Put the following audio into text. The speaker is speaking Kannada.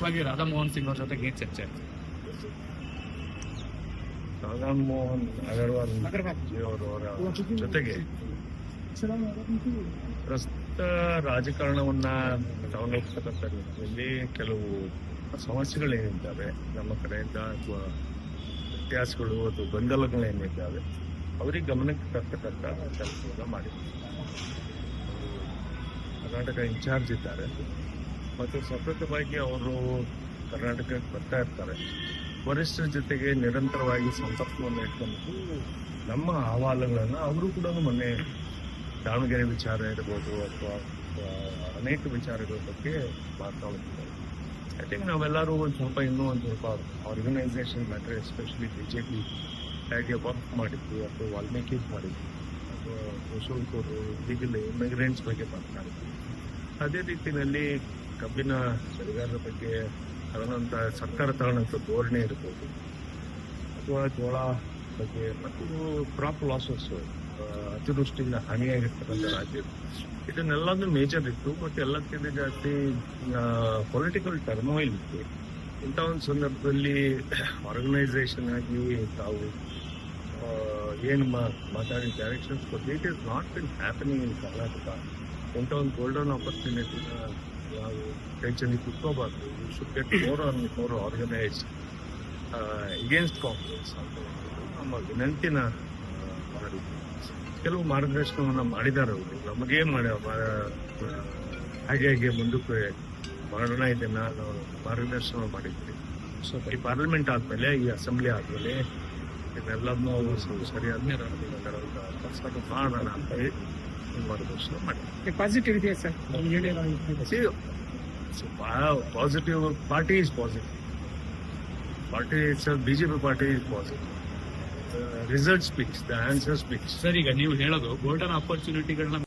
ಹಾಗಾಗಿ ರಾಧಾಮೋಹನ್ ಸಿಂಗ್ ಅವ್ರ ಜೊತೆಗೆ ಏನ್ ಚರ್ಚೆ ರಾಧಾಮೋಹನ್ ರಾಧಾಮ್ ಮೋಹನ್ ಅಗರ್ವಾಲ್ ಅವರವರ ಜೊತೆಗೆ ಪ್ರಸ್ತುತ ರಾಜಕಾರಣವನ್ನ ರೀತಿಯಲ್ಲಿ ಕೆಲವು ಸಮಸ್ಯೆಗಳೇನಿದ್ದಾವೆ? ನಮ್ಮ ಕಡೆಯಿಂದ ಅಥವಾ ವ್ಯತ್ಯಾಸಗಳು ಅಥವಾ ಗೊಂದಲಗಳೇನಿದ್ದಾವೆ? ಅವರಿಗೆ ಗಮನಕ್ಕೆ ತರ್ತಕ್ಕಂಥ ಕೆಲಸವನ್ನ ಮಾಡಿದ್ದಾರೆ ಕರ್ನಾಟಕ ಇನ್ಚಾರ್ಜ್ ಇದ್ದಾರೆ. ಮತ್ತು ಸತತವಾಗಿ ಅವರು ಕರ್ನಾಟಕಕ್ಕೆ ಬರ್ತಾ ಇರ್ತಾರೆ. ವರಿಷ್ಠರ ಜೊತೆಗೆ ನಿರಂತರವಾಗಿ ಸಂಪರ್ಕವನ್ನು ಇಟ್ಕೊಂಡು ನಮ್ಮ ಅಹವಾಲುಗಳನ್ನು ಅವರು ಕೂಡ ಮೊನ್ನೆ ದಾವಣಗೆರೆ ವಿಚಾರ ಇರ್ಬೋದು ಅಥವಾ ಅನೇಕ ವಿಚಾರಗಳ ಬಗ್ಗೆ ಮಾತನಾಡುತ್ತಿದ್ದಾರೆ ಐ ಥಿಂಕ್ ನಾವೆಲ್ಲರೂ ಒಂದು ಸ್ವಲ್ಪ ಇನ್ನೂ ಒಂದು ಸ್ವಲ್ಪ organisation matter especially B J P ಹೇಗೆ ವರ್ಕ್ ಮಾಡಿದ್ವಿ ಅಥವಾ ವಾಲ್ಮೀಕಿ ಮಾಡಿದ್ವಿ ಅಥವಾ ಯಶವಂತವರು ಹೀಗೆಲ್ಲ ಇಮಿಗ್ರೆಂಟ್ಸ್ ಬಗ್ಗೆ ಮಾತನಾಡಿದ್ವಿ ಅದೇ ರೀತಿಯಲ್ಲಿ ಕಬ್ಬಿನ ಬೆಳೆಗಾರರ ಬಗ್ಗೆ ತಗೊಂಡಂಥ ಸರ್ಕಾರ ತಗೊಂಡಂತ ಧೋರಣೆ ಇರ್ಬೋದು. ಅಥವಾ ಜೋಳ ಬಗ್ಗೆ ಮತ್ತು ಕ್ರಾಪ್ ಲಾಸಸ್ ಅತಿವೃಷ್ಟಿಯಿಂದ ಹಾನಿಯಾಗಿರ್ತಕ್ಕಂಥ ರಾಜ್ಯ. ಇದನ್ನೆಲ್ಲದೂ ಮೇಜರ್ ಇತ್ತು ಬಟ್ ಎಲ್ಲಕ್ಕಿಂತ ಜಾಸ್ತಿ ಪೊಲಿಟಿಕಲ್ ಟರ್ಮೋಯಿಲ್ ಇತ್ತು. ಇಂಥ ಒಂದು ಸಂದರ್ಭದಲ್ಲಿ ಆರ್ಗನೈಸೇಷನ್ ಆಗಿ ತಾವು ಏನು ಮಾತಾಡಿ ಡೈರೆಕ್ಷನ್ಸ್ ಕೊಟ್ಟು it is not been happening in Karnataka ಇಂಥ ಒಂದು ಗೋಲ್ಡನ್ ಆಪರ್ಚುನಿಟಿನ tension ಕುತ್ಕೋಬಾರ್ದು you should get more and more organise against Congress ಅಂತ ನಮ್ಮ ವಿನಂತಿನ ಮಾಡಿದ್ವಿ ಕೆಲವು ಮಾರ್ಗದರ್ಶನವನ್ನು ಮಾಡಿದ್ದಾರೆ ಅವರು ನಮಗೇನು ಮಾಡಿ ಹಾಗೆ ಹಾಗೆ ಮುಂದಕ್ಕೆ ಮಾಡೋಣ ಇದನ್ನ ನಾವು ಮಾರ್ಗದರ್ಶನ ಮಾಡಿದ್ವಿ ಸೊ ಈ ಪಾರ್ಲಿಮೆಂಟ್ ಆದಮೇಲೆ ಈ ಅಸೆಂಬ್ಲಿ ಆದಮೇಲೆ ಇದೆಲ್ಲದನ್ನೂ ಅವರು ಸರಿಯಾದ ಮಾಡೋಣ ಅಂತ ಹೇಳಿ ಇಂದ ಬರಬಹುದು ಸರ್ ಇಟ್ ಪಾಸಿಟಿವ್ ನೀವು ಹೇಳಿದ ಹಾಗೆ ಸಿಗೋ party is positive party it's sir BJP party is positive the results picks the answers sir ಈಗ ನೀವು ಹೇಳಿದೋ ಗೋಲ್ಡನ್ ಆಪರ್ಚುನಿಟಿಗಳನ್ನ